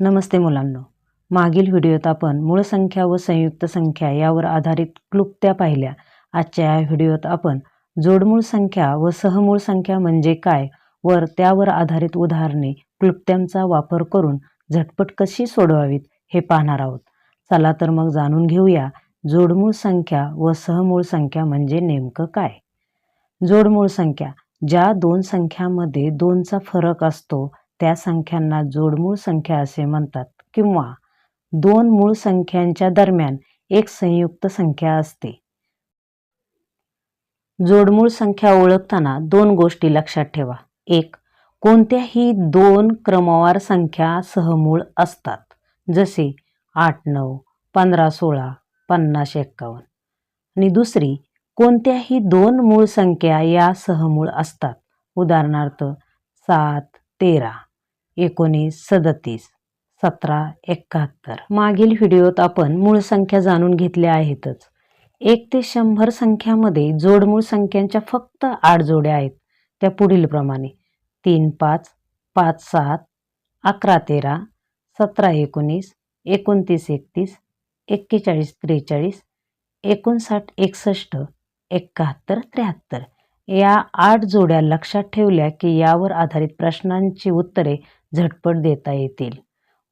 नमस्ते मुलांनो. मागील व्हिडिओत आपण मूळ संख्या व संयुक्त संख्या यावर आधारित क्लुप्त्या पाहिल्या. आजच्या या व्हिडिओत आपण जोडमूळ संख्या व सहमूळ संख्या म्हणजे काय वर त्यावर आधारित उदाहरणे क्लुप्त्यांचा वापर करून झटपट कशी सोडवावीत हे पाहणार आहोत. चला तर मग जाणून घेऊया जोडमूळ संख्या व सहमूळ संख्या म्हणजे नेमकं काय? जोडमूळ संख्या ज्या दोन संख्यामध्ये दोनचा फरक असतो त्या संख्यांना जोडमूळ संख्या असे म्हणतात किंवा दोन मूळ संख्यांच्या दरम्यान एक संयुक्त संख्या असते. जोडमूळ संख्या ओळखताना दोन गोष्टी लक्षात ठेवा. एक कोणत्याही दोन क्रमवार संख्या सहमूळ असतात जसे आठ नऊ पंधरा सोळा पन्नास एक्कावन्न. आणि दुसरी कोणत्याही दोन मूळ संख्या या सहमूळ असतात. उदाहरणार्थ सात तेरा. एकोणीस सदतीस सतरा एकाहत्तर. मागील व्हिडिओत आपण मूळ संख्या जाणून घेतल्या आहेतच. एक ते शंभर संख्यामध्ये जोडमूळ संख्यांच्या फक्त आठ जोड्या आहेत त्या पुढीलप्रमाणे तीन पाच पाच सात अकरा तेरा सतरा एकोणीस एकोणतीस एकतीस एक्केचाळीस त्रेचाळीस एकोणसाठ एकसष्ट एकाहत्तर त्र्याहत्तर. या आठ जोड्या लक्षात ठेवल्या की यावर आधारित प्रश्नांची उत्तरे झटपट देता येतील.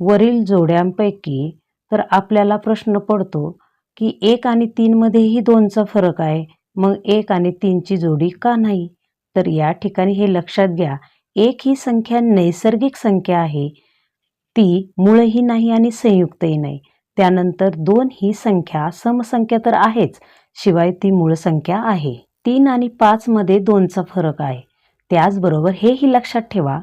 वरील जोड्यांपैकी तर आपल्याला प्रश्न पडतो की एक आणि तीनमध्येही दोनचा फरक आहे मग एक आणि तीनची जोडी का नाही? तर या ठिकाणी हे लक्षात घ्या एक ही संख्या नैसर्गिक संख्या आहे ती मूळही नाही आणि संयुक्तही नाही. त्यानंतर दोन ही संख्या समसंख्या तर आहेच शिवाय ती मूळ संख्या आहे. तीन आणि पाचमध्ये दोनचा फरक आहे. त्याचबरोबर हेही लक्षात ठेवा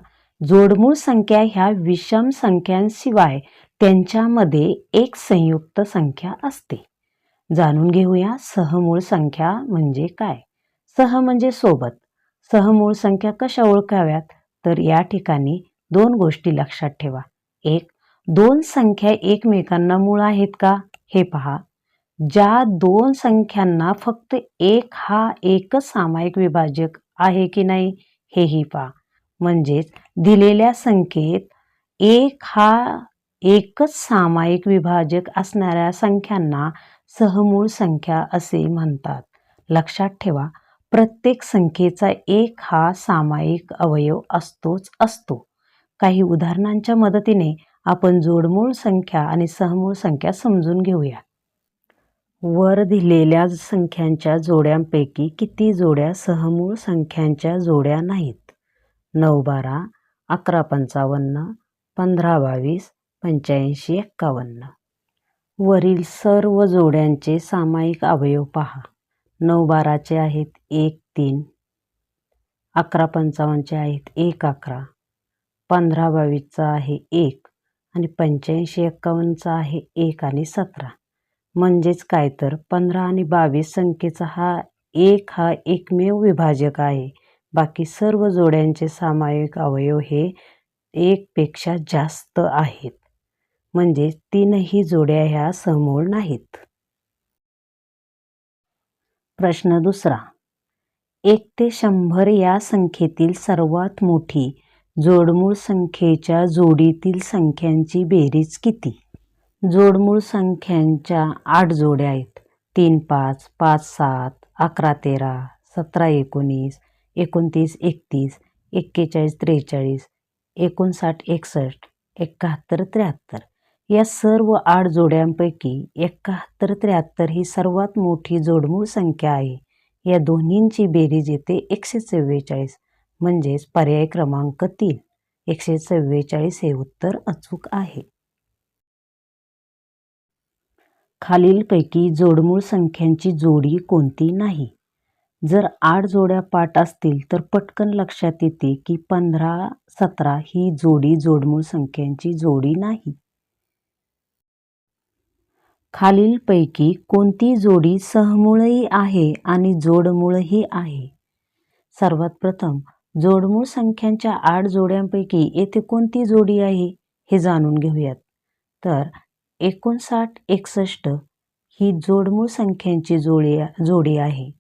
जोडमूळ संख्या ह्या विषम संख्यांशिवाय त्यांच्यामध्ये एक संयुक्त संख्या असते. जाणून घेऊया सहमूळ संख्या म्हणजे काय? सह म्हणजे सोबत. सहमूळ संख्या कशा ओळखाव्यात? तर या ठिकाणी दोन गोष्टी लक्षात ठेवा. एक दोन संख्या एकमेकांना मूळ आहेत का? हे पहा. ज्या दोन संख्यांना फक्त एक हा एकच सामायिक विभाजक आहे की नाही हेही पहा. म्हणजेच दिलेल्या संख्येत एक हा एकच सामायिक विभाजक असणाऱ्या संख्यांना सहमूळ संख्या असे म्हणतात. लक्षात ठेवा प्रत्येक संख्येचा एक हा सामायिक अवयव असतोच असतो. काही उदाहरणांच्या मदतीने आपण जोडमूळ संख्या आणि सहमूळ संख्या समजून घेऊया वर दिलेल्या संख्यांच्या जोड्यांपैकी किती जोड्या सहमूळ संख्यांच्या जोड्या नाहीत? नऊ बारा अकरा पंचावन्न पंधरा बावीस पंच्याऐंशी एक्कावन्न. वरील सर्व जोड्यांचे सामायिक अवयव पहा. नऊ बाराचे आहेत एक तीन. अकरा पंचावन्नचे आहेत एक अकरा. पंधरा बावीसचा आहे एक आणि पंच्याऐंशी एक्कावन्नचा आहे एक आणि सतरा. म्हणजेच काय तर? पंधरा आणि बावीस संख्येचा हा एक हा एकमेव विभाजक आहे. बाकी सर्व जोड्यांचे सामायिक अवयव हे एकपेक्षा जास्त आहेत. म्हणजे तीनही जोड्या ह्या समूळ नाहीत. प्रश्न दुसरा. एक ते शंभर या संख्येतील सर्वात मोठी जोडमूळ संख्येच्या जोडीतील संख्यांची बेरीज किती? जोडमूळ संख्यांच्या आठ जोड्या आहेत. तीन पाच पाच सात अकरा तेरा सतरा एकोणीस एकोणतीस एकतीस एक्केचाळीस त्रेचाळीस एकोणसाठ एकसष्ट एकाहत्तर त्र्याहत्तर. या सर्व आठ जोड्यांपैकी एकाहत्तर त्र्याहत्तर ही सर्वात मोठी जोडमूळ संख्या आहे. या दोन्हींची बेरीज येते एकशे चव्वेचाळीस म्हणजेच पर्याय क्रमांक तीन. एकशे चव्वेचाळीस हे उत्तर अचूक आहे. खालीलपैकी जोडमूळ संख्यांची जोडी कोणती नाही. जर आठ जोड्या पाठ असतील तर पटकन लक्षात येते की पंधरा सतरा ही जोडी जोडमूळ संख्यांची जोडी नाही. खालीलपैकी कोणती जोडी सहमूळही आहे आणि जोडमूळही आहे? सर्वात प्रथम जोडमूळ संख्यांच्या आठ जोड्यांपैकी येथे कोणती जोडी आहे हे जाणून घेऊयात. तर एकोणसाठ एकसष्ट ही जोडमूळ संख्यांची जोडी जोडी आहे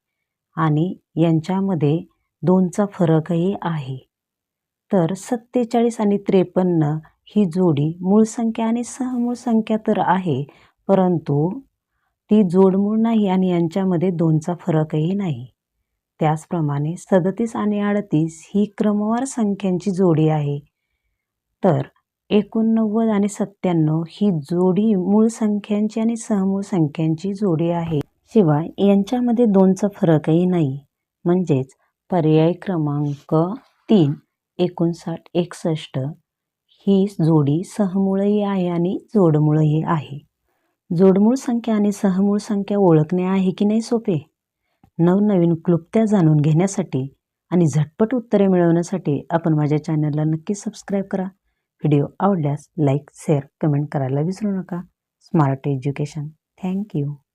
आणि यांच्यामध्ये दोनचा फरकही आहे. तर सत्तेचाळीस आणि त्रेपन्न ही जोडी मूळ संख्या आणि सहमूळ संख्या तर आहे परंतु ती जोडमूळ नाही आणि यांच्यामध्ये दोनचा फरकही नाही. त्याचप्रमाणे सदतीस आणि अडतीस ही क्रमवार संख्यांची जोडी आहे. तर एकोणनव्वद आणि सत्त्याण्णव ही जोडी मूळ संख्यांची आणि सहमूळ संख्यांची जोडी आहे. शिवाय यांच्यामध्ये दोनचा फरकही नाही. म्हणजेच पर्याय क्रमांक तीन एकोणसाठ एकसष्ट ही जोडी सहमूळही आहे आणि जोडमूळही आहे. जोडमूळ संख्या आणि सहमूळ संख्या ओळखणे आहे की नाही सोपे? नवनवीन क्लुप्त्या जाणून घेण्यासाठी आणि झटपट उत्तरे मिळवण्यासाठी आपण माझ्या चॅनलला नक्की सबस्क्राईब करा. व्हिडिओ आवडल्यास लाईक शेअर कमेंट करायला विसरू नका. Smart education. थँक्यू